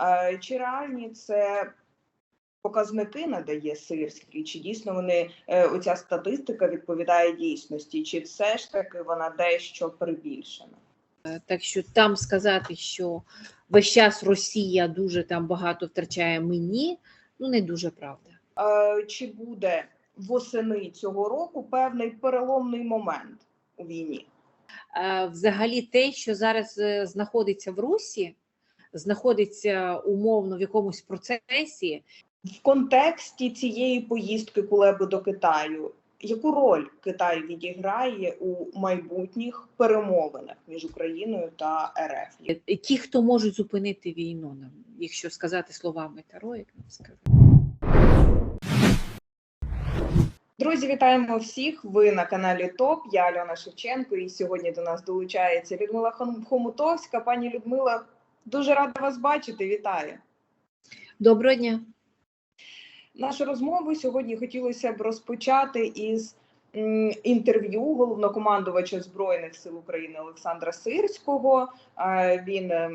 Е, Чи реальні це показники надає Сирський? Чи дійсно вони е, оця статистика відповідає дійсності? Чи все ж таки вона дещо перебільшена? Так що там сказати, що весь час Росія дуже там багато втрачає мені, ну не дуже правда. Е, Чи буде восени цього року певний переломний момент у війні? Е, Взагалі, те, що зараз е, знаходиться в Русі, знаходиться умовно в якомусь процесі, В контексті цієї поїздки Кулеби до Китаю, яку роль Китай відіграє у майбутніх перемовинах між Україною та РФ? е, ті, хто можуть зупинити війну, нам, якщо сказати словами Таро, як нам скажу. Друзі, вітаємо всіх! Ви на каналі ТОП. Я Альона Шевченко, і сьогодні до нас долучається Людмила Хом- Хомутовська. Пані Людмила, дуже рада вас бачити. Вітаю! Доброго дня. Нашу розмову сьогодні хотілося б розпочати із інтерв'ю головнокомандувача збройних сил України Олександра Сирського. Е, Він е,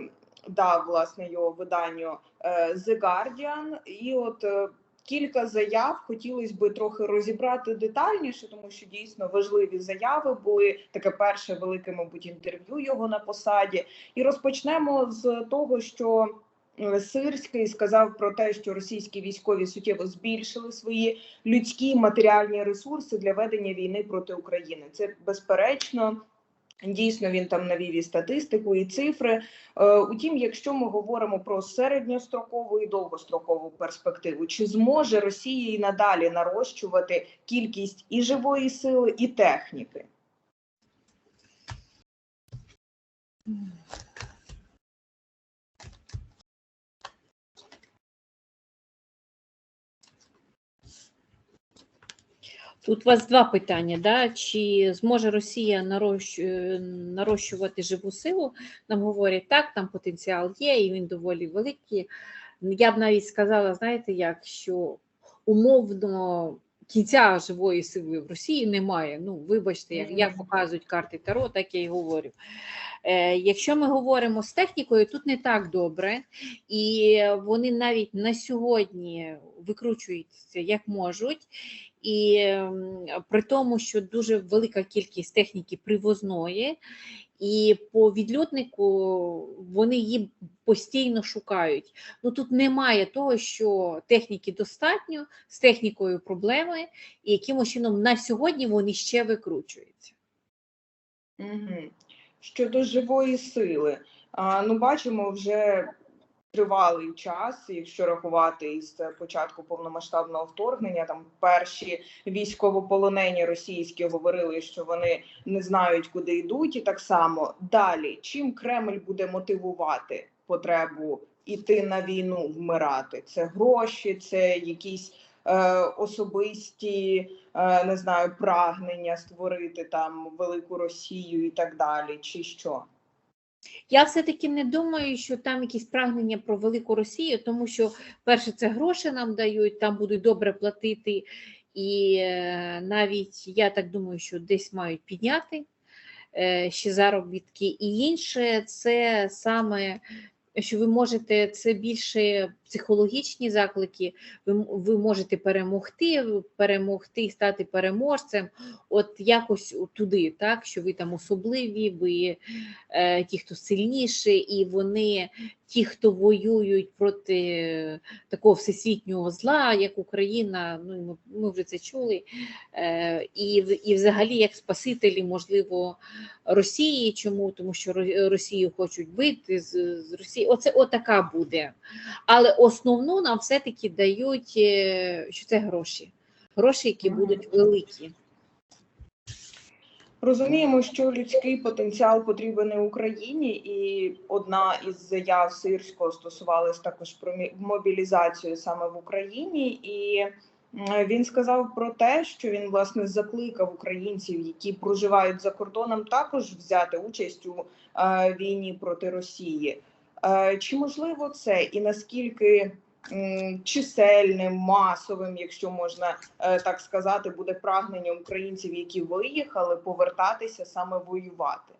дав власне його виданню е, The Guardian. І от е, кілька заяв хотілося би трохи розібрати детальніше, тому що дійсно важливі заяви були. Таке перше велике, мабуть, інтерв'ю його на посаді. І розпочнемо з того, що Е, Сирський сказав про те, що російські військові суттєво збільшили свої людські матеріальні ресурси для ведення війни проти України. Це безперечно. Дійсно, він там навів і статистику, і цифри. Е, Утім, якщо ми говоримо про середньострокову і довгострокову перспективу, чи зможе Росія і надалі нарощувати кількість і живої сили, і техніки? Тут у вас два питання: да? чи зможе Росія е, нарощувати живу силу? Нам говорять, так, там потенціал є, і він доволі великий. Я б навіть сказала, знаєте, як що умовно кінця живої сили в Росії немає. Ну, вибачте, як, як показують карти Таро, так я й говорю. Е, якщо ми говоримо з технікою, тут не так добре, і вони навіть на сьогодні викручуються як можуть. І при тому, що дуже велика кількість техніки привозної, і по відльотнику вони її постійно шукають. Ну тут немає того, що техніки достатньо, з технікою проблеми, і якимось чином на сьогодні вони ще викручуються. Угу. Щодо живої сили, а, ну бачимо вже тривалий час, якщо рахувати із початку повномасштабного вторгнення, там перші військовополонені російські говорили, що вони не знають, куди йдуть, і так само далі. Чим Кремль буде мотивувати потребу іти на війну, вмирати? Це гроші, це якісь е, особисті е, не знаю, прагнення створити там велику Росію і так далі, чи що? Я все-таки не думаю, що там якісь прагнення про велику Росію, тому що перше це гроші нам дають, там будуть добре платити, і е, навіть я так думаю, що десь мають підняти е, ще заробітки. І інше це саме, що ви можете це більше психологічні заклики. Ви, ви можете перемогти, перемогти стати переможцем. От якось туди, так що ви там особливі, ви е, ті, хто сильніші, і вони, ті, хто воюють проти такого всесвітнього зла, як Україна, ну ми вже це чули. Е, і, і взагалі як спасителі, можливо, Росії. Чому? Тому що Росію хочуть бити з, з Росії. Оце отака буде. Але основну нам все-таки дають, е, що це гроші. Гроші, які будуть великі. Розуміємо, що людський потенціал потрібен і Україні, і одна із заяв Сирського стосувалась також про мобілізацію саме в Україні. І він сказав про те, що він власне закликав українців, які проживають за кордоном, також взяти участь у е, війні проти Росії. Е, чи можливо це і наскільки чисельним, масовим, якщо можна е, так сказати, буде прагнення українців, які виїхали, повертатися саме воювати?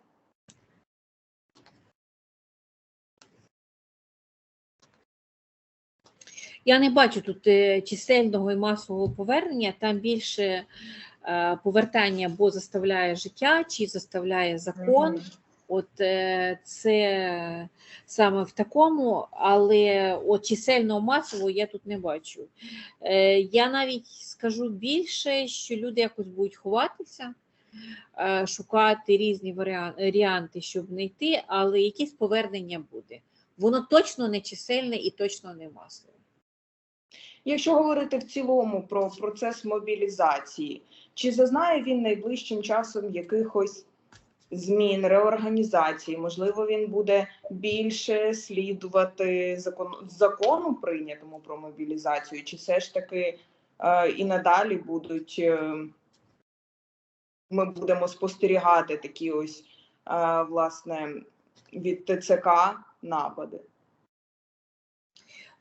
Я не бачу тут е, чисельного і масового повернення, там більше повертання, бо заставляє життя чи заставляє закон. Мгм. От е, це саме в такому, але от чисельного масового я тут не бачу. Е, Я навіть скажу більше, що люди якось будуть ховатися, е, шукати різні варіанти, щоб знайти, але якесь повернення буде. Воно точно не чисельне і точно не масове. Якщо говорити в цілому про процес мобілізації, чи зазнає він найближчим часом якихось змін, реорганізації? Можливо, він буде більше слідувати закону, закону прийнятому про мобілізацію, чи все ж таки е, і надалі будуть е, ми будемо спостерігати такі ось е, власне від ТЦК напади?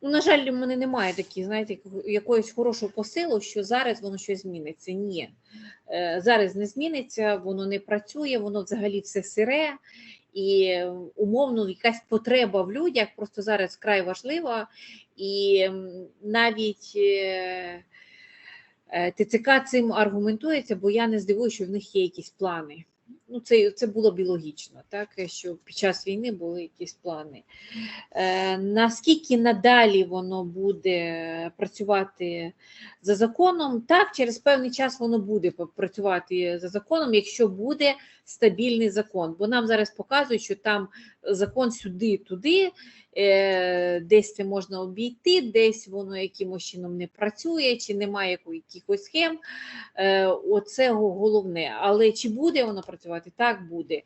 Ну, на жаль, у мене немає такі, знаєте, якоїсь хорошого посилу, що зараз воно щось зміниться. Ні. Е, Зараз не зміниться, воно не працює, воно взагалі все сире. І умовно якась потреба в людях просто зараз вкрай важлива. І навіть е, е, ТЦК цим аргументується, бо я не здивуюся, що в них є якісь плани. Ну, це, це було б так, що під час війни були якісь плани. Е, наскільки надалі воно буде працювати за законом? Так, через певний час воно буде працювати за законом, якщо буде стабільний закон. Бо нам зараз показують, що там закон сюди-туди, десь це можна обійти, десь воно якимось чином не працює, чи немає якихось схем. Е, Оце головне. Але чи буде воно працювати? Так буде.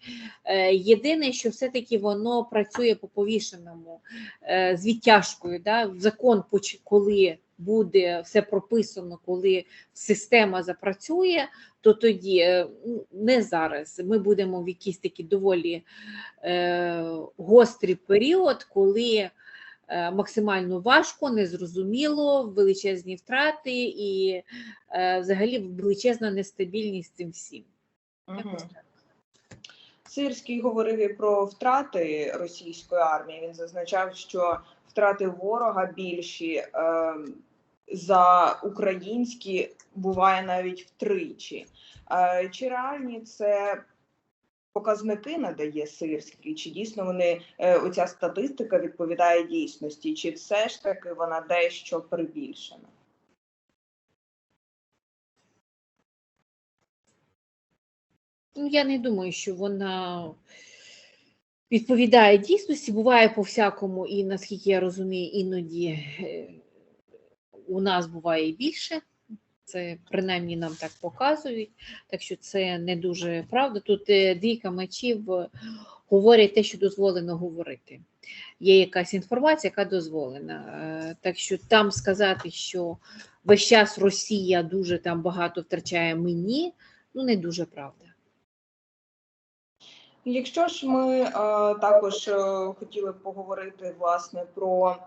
Е, Єдине, що все-таки воно працює по повішеному е, з відтяжкою. Да? Закон, коли буде все прописано, коли система запрацює, то тоді е, не зараз. Ми будемо в якийсь такий доволі е, гострий період, коли е, максимально важко, незрозуміло, величезні втрати і е, взагалі величезна нестабільність цим всім. Так. Сирський говорив і про втрати російської армії. Він зазначав, що втрати ворога більші е, за українські буває навіть втричі. Е, чи реальні це показники надає Сирський? Чи дійсно вони е, оця статистика відповідає дійсності? Чи все ж таки вона дещо прибільшена? Ну, я не думаю, що вона відповідає дійсності. Буває по-всякому, і наскільки я розумію, іноді е, у нас буває і більше. Це принаймні нам так показують, так що це не дуже правда. Тут е, двійка мечів е, говорять те, що дозволено говорити. Є якась інформація, яка дозволена. Е, Так що там сказати, що весь час Росія дуже там багато втрачає мені, ну не дуже правда. Якщо ж ми е, також е, хотіли поговорити власне про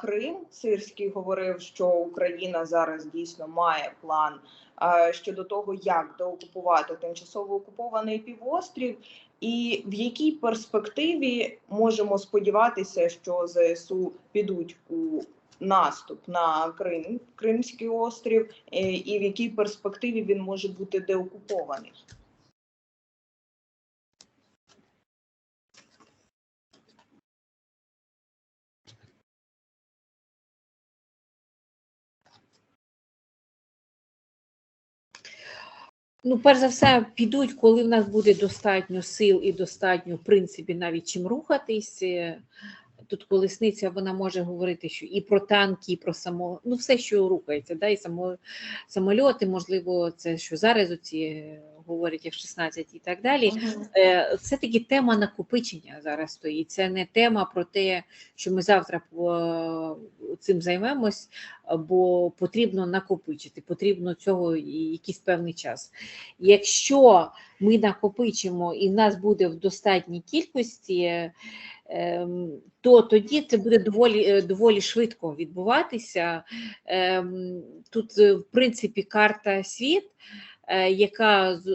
Крим, Сирський говорив, що Україна зараз дійсно має план щодо того, як деокупувати тимчасово окупований півострів, і в якій перспективі можемо сподіватися, що ЗСУ підуть у наступ на Крим, Кримський острів, е, і в якій перспективі він може бути деокупований. Ну, перш за все, підуть, коли в нас буде достатньо сил і достатньо, в принципі, навіть чим рухатись. Е, Тут колесниця вона може говорити, що і про танки, і про само, ну все, що рухається, да, і само, самольоти, можливо, це що зараз оці е, говорять F-16 і так далі. Е, Це таки тема накопичення зараз стоїть. Це не тема про те, що ми завтра цим займемось, бо потрібно накопичити, потрібно цього якийсь певний час. Якщо ми накопичимо і в нас буде в достатній кількості, ем, то тоді це буде доволі, е, доволі швидко відбуватися. Ем, Тут, е, в принципі, карта світ. Е, яка з,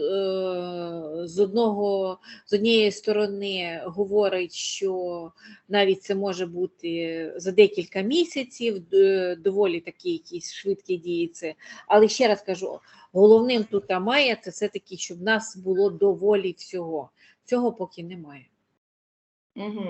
е, одного з однієї сторони говорить, що навіть це може бути за декілька місяців, доволі такі якісь швидкі дії. Це. Але ще раз кажу, головним тут має це все-таки, щоб в нас було доволі всього. Цього поки немає. Угу.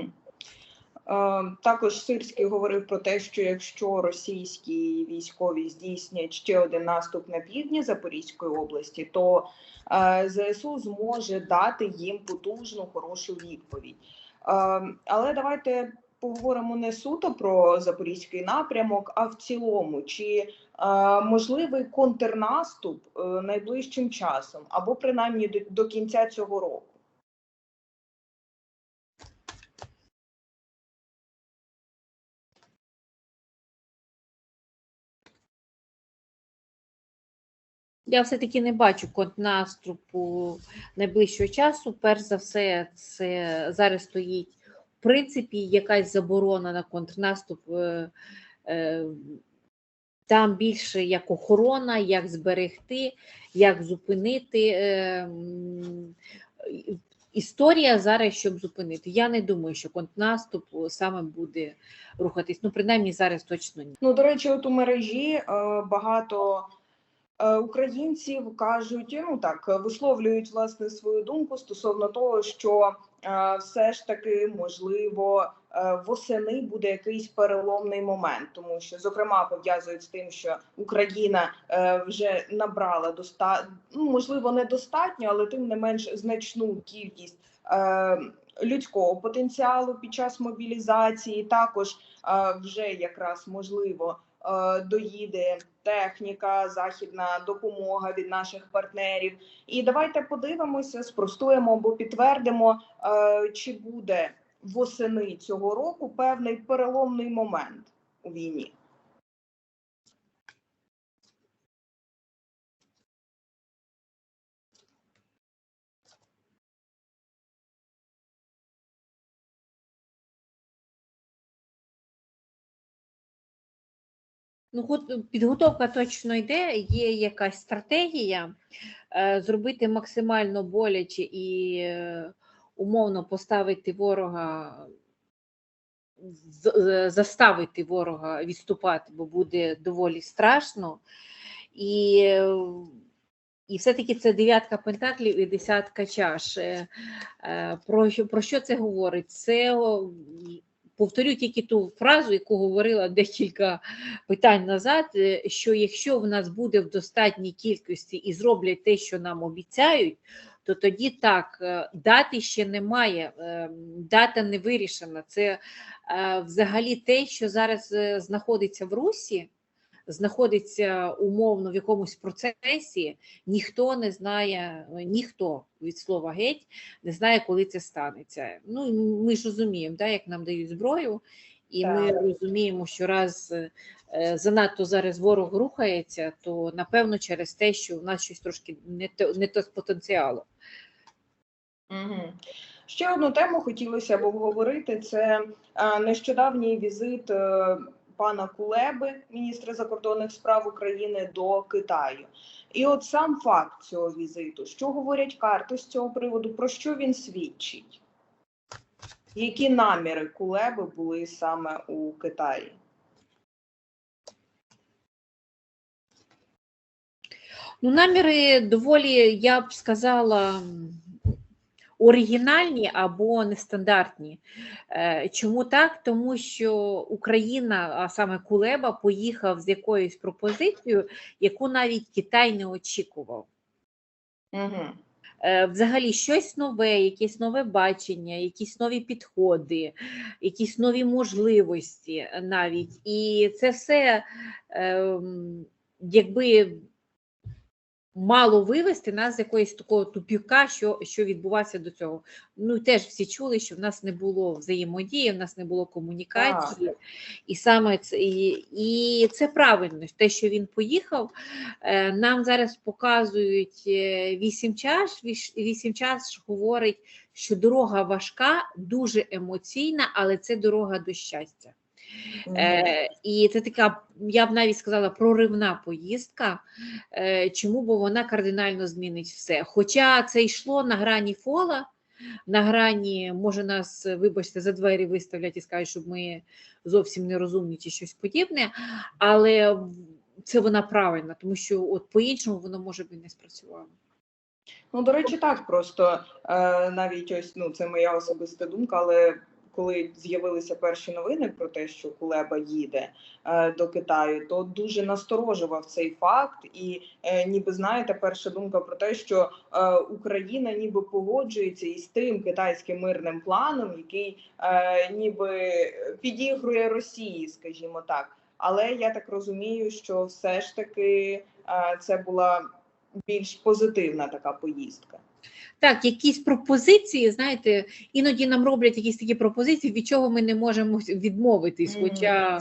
Е, також Сирський говорив про те, що якщо російські військові здійснять ще один наступ на півдні Запорізької області, то е, ЗСУ зможе дати їм потужну хорошу відповідь. Е, але давайте поговоримо не суто про запорізький напрямок, а в цілому, чи можливий контрнаступ найближчим часом, або принаймні до кінця цього року. Я все-таки не бачу контрнаступу найближчого часу. Перш за все, це зараз стоїть в принципі якась заборона на контрнаступ. е, е, Там більше як охорона, як зберегти, як зупинити. е, Історія зараз, щоб зупинити. Я не думаю, що контрнаступ саме буде рухатись. Ну, принаймні, зараз точно ні. Ну, до речі, от у мережі багато українців кажуть, ну так, висловлюють власне свою думку стосовно того, що е, все ж таки можливо е, восени буде якийсь переломний момент, тому що зокрема пов'язують з тим, що Україна е, вже набрала доста... ну, можливо, недостатньо, але тим не менш значну кількість. Е, Людського потенціалу під час мобілізації також е, вже якраз можливо е, доїде техніка, західна допомога від наших партнерів. І давайте подивимося, спростуємо або підтвердимо, е, чи буде восени цього року певний переломний момент у війні. Ну, підготовка точно йде, є якась стратегія е, зробити максимально боляче і е, умовно поставити ворога, заставити ворога відступати, бо буде доволі страшно. І, і все-таки це дев'ятка пентаклів і десятка чаш. Е, Про, що- про що це говорить? Це повторю тільки ту фразу, яку говорила декілька питань назад, е, що якщо в нас буде в достатній кількості і зроблять те, що нам обіцяють, то тоді так, е, дати ще немає, е, дата не вирішена. Це взагалі те, що зараз знаходиться в Русі, знаходиться умовно в якомусь процесі, ніхто не знає, ніхто від слова геть не знає, коли це станеться. Ну, ми ж розуміємо, да, як нам дають зброю, і ми розуміємо, що раз е, занадто зараз ворог рухається, то напевно через те, що в нас щось трошки не то, не то з потенціалом. Угу. Ще одну тему хотілося б обговорити. Це нещодавній візит е, пана Кулеби, міністра закордонних справ України, до Китаю. І от сам факт цього візиту, що говорять карти з цього приводу, про що він свідчить? Які наміри Кулеби були саме у Китаї? Ну, наміри доволі, я б сказала, оригінальні або нестандартні. Е, Чому так? Тому що Україна, а саме Кулеба, поїхав з якоюсь пропозицією, яку навіть Китай не очікував. Угу. Взагалі щось нове, якесь нове бачення, якісь нові підходи, якісь нові можливості навіть. І це все, ем, якби мало вивести нас з якоїсь такого тупіка, що, що відбувався до цього. Ну теж всі чули, що в нас не було взаємодії, в нас не було комунікації, і саме це і, і це правильно. Те, що він поїхав, е, нам зараз показують е, вісім чаш. Вісім чаш говорить, що дорога важка, дуже емоційна, але це дорога до щастя. Е, і це така, я б навіть сказала, проривна поїздка. Е, чому? Бо вона кардинально змінить все. Хоча це йшло на грані фола, на грані, може, нас, вибачте, за двері виставлять і скажуть, щоб ми зовсім не розумні чи щось подібне, але це вона правильна, тому що от по-іншому воно може б і не спрацювало. Ну, до речі, так просто е, навіть ось ну це моя особиста думка, але коли з'явилися перші новини про те, що Кулеба їде е, до Китаю, то дуже насторожував цей факт, і е, ніби знаєте, перша думка про те, що е, Україна ніби погоджується із тим китайським мирним планом, який ніби підігрує Росії, скажімо так. Але я так розумію, що все ж таки це була більш позитивна така поїздка. Так, якісь пропозиції, знаєте, іноді нам роблять якісь такі пропозиції, від чого ми не можемо відмовитись. Хоча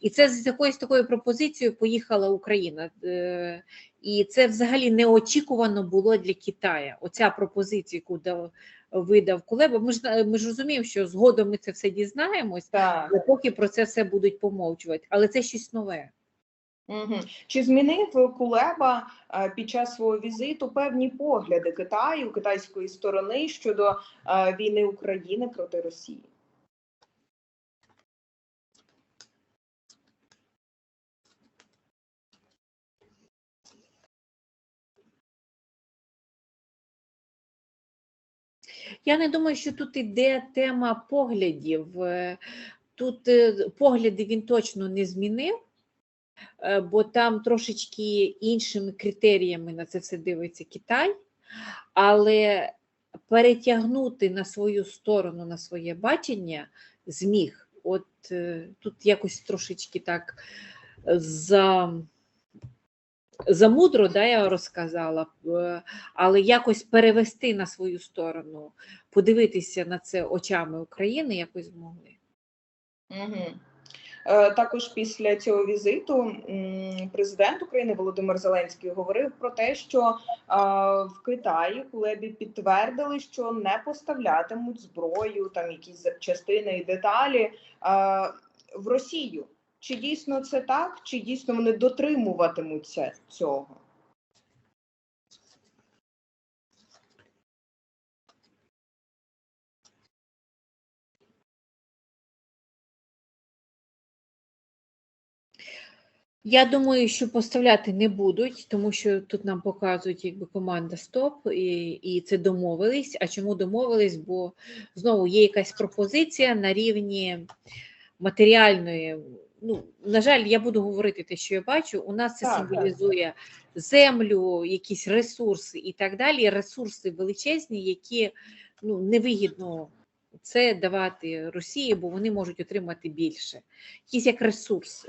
і це з якоюсь такою пропозицією поїхала Україна. Е, І це взагалі неочікувано було для Китаю. Оця пропозиція, яку дав, видав Кулеба. Ми ж ми ж розуміємо, що згодом ми це все дізнаємось, Так. поки про це все будуть помовчувати. Але це щось нове. Угу. Чи змінив Кулеба е, під час свого візиту певні погляди Китаю, китайської сторони щодо е, війни України проти Росії? Я не думаю, що тут іде тема поглядів. Е, Тут погляди він точно не змінив, бо там трошечки іншими критеріями на це все дивиться Китай, але перетягнути на свою сторону, на своє бачення зміг. От е, тут якось трошечки так за. Замудро, да, я розказала, е, але якось перевести на свою сторону, подивитися на це очами України якось змогли. Угу. Е, також після цього візиту президент України Володимир Зеленський говорив про те, що е, в Китаї Кулебі підтвердили, що не поставлятимуть зброю, там якісь запчастини і деталі е, в Росію. Чи дійсно це так, чи дійсно вони дотримуватимуться цього? Я думаю, що поставляти не будуть, тому що тут нам показують якби команда СТОП, і, і це домовились. А чому домовились? Бо знову є якась пропозиція на рівні матеріальної. Ну, на жаль, я буду говорити те, що я бачу. У нас це Так, так. символізує землю, якісь ресурси і так далі. Ресурси величезні, які ну, невигідно це давати Росії, бо вони можуть отримати більше. Якийсь як ресурс.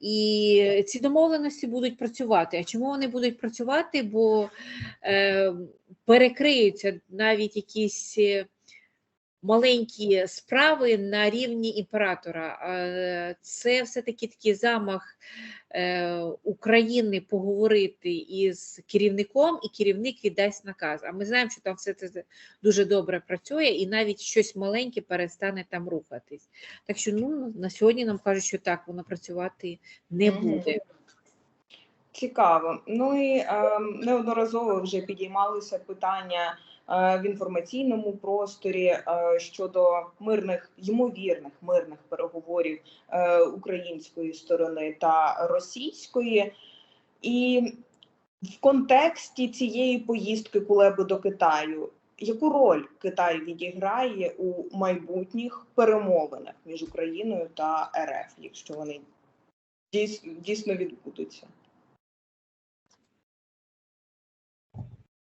І ці домовленості будуть працювати. А чому вони будуть працювати? Бо е, перекриються навіть якісь е, маленькі справи на рівні імператора. Е, Це все-таки такий замах е, України поговорити із керівником, і керівник віддасть наказ. А ми знаємо, що там все це дуже добре працює, і навіть щось маленьке перестане там рухатись. Так що ну, на сьогодні нам кажуть, що так, воно працювати не буде. Цікаво. Ну і е, неодноразово вже підіймалися питання в інформаційному просторі е, щодо мирних ймовірних мирних переговорів е, української сторони та російської. І в контексті цієї поїздки Кулеби до Китаю, яку роль Китай відіграє у майбутніх перемовинах між Україною та РФ, якщо вони дійс- дійсно відбудуться?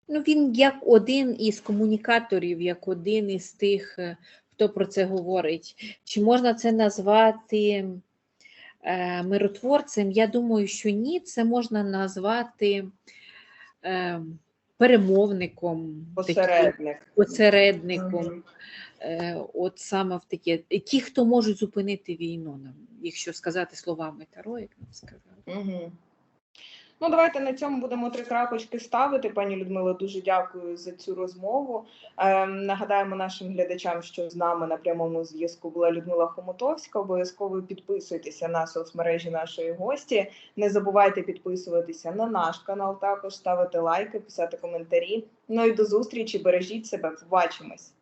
Ну, він як один із комунікаторів, як один із тих, е, хто про це говорить. Чи можна це назвати е, миротворцем? Я думаю, що ні. Це можна назвати е, перемовником, Посередник. посередником. Мгм. Е, от саме в такі ті, хто можуть зупинити війну, якщо сказати словами Таро, як нам сказали. Мгм. Ну, давайте на цьому будемо три крапочки ставити. Пані Людмило, дуже дякую за цю розмову. Ем, нагадаємо нашим глядачам, що з нами на прямому зв'язку була Людмила Хомутовська. Обов'язково підписуйтеся на соцмережі нашої гості. Не забувайте підписуватися на наш канал, також ставити лайки, писати коментарі. Ну і до зустрічі. Бережіть себе. Побачимось.